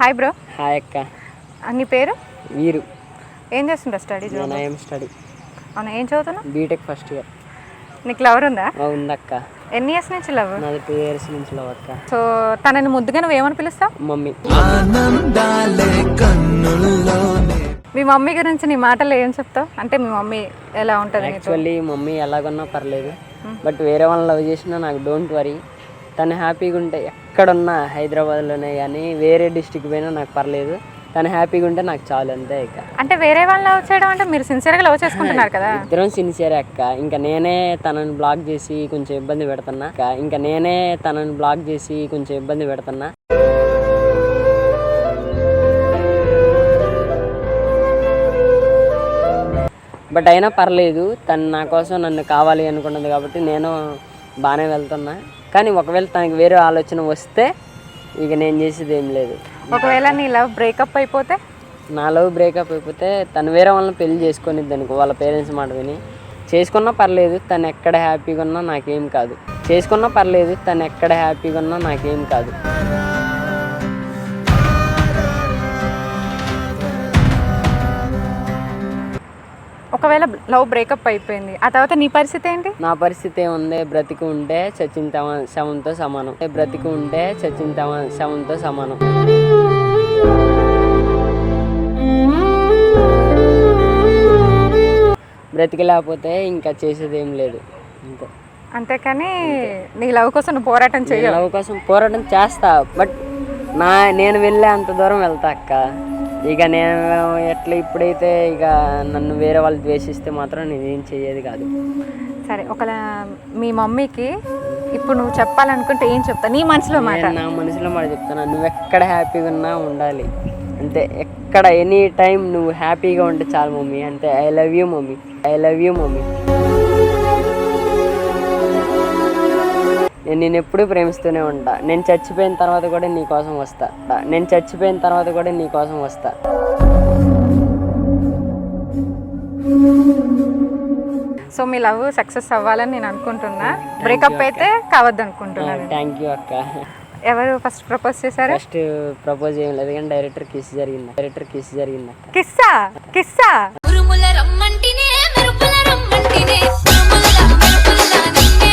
Hi bro hi అక్క. నీ పేరు? వీరు. ఏం చేస్తుంటావు స్టడీ నేను ఐఎమ్ స్టడీ అవునా ఏం చదువుతున్నావు? బీటెక్ ఫస్ట్ ఇయర్ నీకు లవర్ ఉందా? ఉందక్క ఎన్ని ఇయర్స్ నుంచి లవ్ నాది టూ ఇయర్స్ నుంచి లవ్ అక్క. సో తనని ముద్దుగా నువ్వు ఏమని పిలుస్తావు? మమ్మీ. మీ మమ్మీ గురించి నీ మాటలు ఏం చెప్తావు? అంటే మీ మమ్మీ ఎలా ఉంటుంది యాక్చువల్లీ మమ్మీ ఎలాగన్నా పర్లేదు. బట్ వేరే వాళ్ళని లవ్ చేసినా నాకు డోంట్ వరీ తను హ్యాపీగా ఉంటే ఎక్కడున్నా హైదరాబాద్లోనే కానీ వేరే డిస్టిక్ పోయినా నాకు పర్లేదు. తను హ్యాపీగా ఉంటే నాకు చాలు అంతే ఇక. అంటే వేరే వాళ్ళు లవ్ చేయడం అంటే మీరు సిన్సియర్గా లవ్ చేసుకుంటున్నారు కదా? ఇద్దరం సిన్సియర్ అక్క. ఇంకా నేనే తనని బ్లాక్ చేసి కొంచెం ఇబ్బంది పెడుతున్నా. ఇంకా నేనే తనని బ్లాక్ చేసి కొంచెం ఇబ్బంది పెడుతున్నా. బట్ అయినా పర్లేదు. తను నా కోసం నన్ను కావాలి అనుకున్నది కాబట్టి నేను బాగానే వెళ్తున్నా. కానీ ఒకవేళ తనకి వేరే ఆలోచన వస్తే ఇక నేను చేసేది ఏం లేదు. ఒకవేళ నీ లవ్ బ్రేకప్ అయిపోతే? నా లవ్ బ్రేకప్ అయిపోతే తను వేరే వాళ్ళని పెళ్ళి చేసుకునిద్ది అనుకో వాళ్ళ పేరెంట్స్ మాట విని. చేసుకున్నా పర్లేదు తను ఎక్కడ హ్యాపీగా ఉన్నా నాకేం కాదు. చేసుకున్నా పర్లేదు తను ఎక్కడ హ్యాపీగా ఉన్నా నాకేం కాదు. ఒకవేళ లవ్ బ్రేకప్ అయిపోయింది ఆ తర్వాత నీ పరిస్థితి ఏంటి? నా పరిస్థితి ఏముంది? బ్రతికి ఉంటే చచ్చిన తమ శవంతో సమానం. బ్రతికి ఉంటే చచ్చిన తమ శవంతో సమానం. బ్రతికి లేకపోతే ఇంకా చేసేది ఏం లేదు. అంతే. అంతేకాని నీ లవ్ కోసం నువ్వు పోరాటం నేను లవ్ కోసం పోరాటం చేస్తా బట్ నా నేను వెళ్ళే అంత దూరం వెళ్తా అక్క. ఇక నేను ఎట్లా ఇప్పుడైతే ఇక నన్ను వేరే వాళ్ళు ద్వేషిస్తే మాత్రం నేను ఏం చెయ్యేది కాదు. సరే ఒకవేళ మీ మమ్మీకి ఇప్పుడు నువ్వు చెప్పాలనుకుంటే ఏం చెప్తా? నీ మనసులో మాట. నా మనసులో మాట చెప్తాను నువ్వు ఎక్కడ హ్యాపీగా ఉన్నా ఉండాలి. అంతే ఎక్కడ ఎనీ టైం నువ్వు హ్యాపీగా ఉంటే చాలు మమ్మీ. అంతే I love you mummy. I love you mummy. నేను నేను ఎప్పుడూ ప్రేమిస్తూనే ఉంటా. నేను చచ్చిపోయిన తర్వాత కూడా నీ కోసం వస్తా. నేను చచ్చిపోయిన తర్వాత కూడా నీ కోసం వస్తా. సో మీ లవ్ సక్సెస్ అవ్వాలని నేను అనుకుంటున్నా. బ్రేకప్ అయితే కావద్దు అనుకుంటున్నాను థ్యాంక్ యూ అక్క. ఎవరు ఫస్ట్ ప్రపోజ్ చేశారు? ఫస్ట్ ప్రపోజ్ ఏం లేదు కానీ డైరెక్టర్ కిస్ జరిగింది. డైరెక్టర్ కిస్ జరిగింది కిస్సా కిస్సా